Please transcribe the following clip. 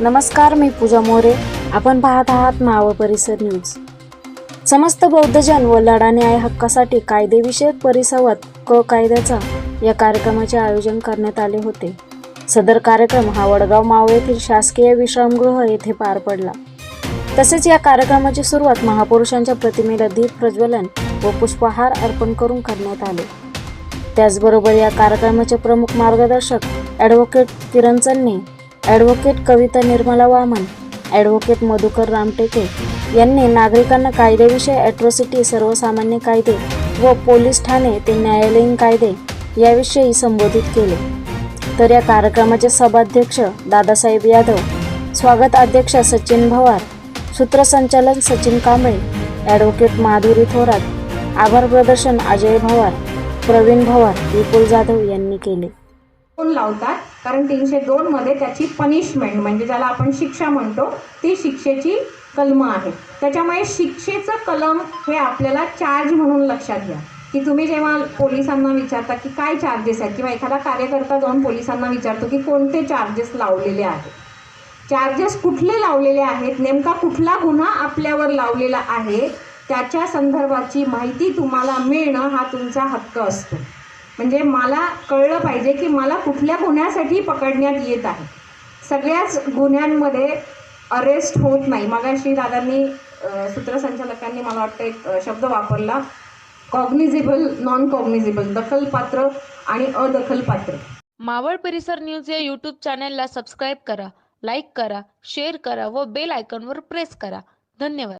नमस्कार मी पूजा मोरे. आपण पाहत आहात मावळ परिसर न्यूज. समस्त बौद्धजन व लढा न्याय हक्कासाठी कायदेविषयक परिसंवाद क कायद्याचा या कार्यक्रमाचे आयोजन करण्यात आले होते. सदर कार्यक्रम हा वडगाव मावळ येथील शासकीय विश्रामगृह येथे पार पडला. तसेच या कार्यक्रमाची सुरुवात महापुरुषांच्या प्रतिमेला दीप प्रज्वलन व पुष्पहार अर्पण करून करण्यात आले. त्याचबरोबर या कार्यक्रमाचे प्रमुख मार्गदर्शक advocate Kiran Channe advocate Kavita Nirmala Waman advocate Madhukar Ramteke यांनी नागरिकांना कायद्याविषयी ॲट्रॉसिटी सर्वसामान्य कायदे व पोलीस ठाणे ते न्यायालयीन कायदे याविषयी संबोधित केले. तर या कार्यक्रमाचे सभाध्यक्ष दादासाहेब यादव स्वागत अध्यक्ष सचिन भवार सूत्रसंचालन सचिन कांबळे ॲडव्होकेट माधुरी थोरात आभार प्रदर्शन अजय भवार प्रवीण भवार विपुल जाधव यांनी केले. फोन लावतात. कारण तीनशे दोन मध्ये त्याची पनिशमेंट म्हणजे ज्याला आपण शिक्षा म्हणतो ती शिक्षेची कलम आहे. त्याच्यामुळे शिक्षेचं कलम हे आपल्याला चार्ज म्हणून लक्षात घ्या. की तुम्ही जेव्हा पोलिसांना विचारता की काय चार्जेस आहेत किंवा एखादा कार्यकर्ता जाऊन पोलिसांना विचारतो की कोणते चार्जेस लावलेले आहेत. चार्जेस कुठले लावलेले आहेत नेमका कुठला गुन्हा आपल्यावर लावलेला आहे त्याच्या संदर्भाची माहिती तुम्हाला मिळणं हा तुमचा हक्क असतो. म्हणजे मला कळलं पाहिजे की मला कुठल्या गुन्ह्यासाठी पकडण्यात येत आहे. सगळ्याच गुन्ह्यांमध्ये अरेस्ट होत नाही. मगाशी दादांनी सूत्रसंचालकांनी मला वाटतं एक शब्द वापरला. कॉग्निझिबल नॉन कॉग्निझिबल दखलपात्र आणि अदखलपात्र. मावळ परिसर न्यूज या यूट्यूब चॅनलला सबस्क्राईब करा लाईक करा शेअर करा व बेल आयकॉनवर प्रेस करा. धन्यवाद.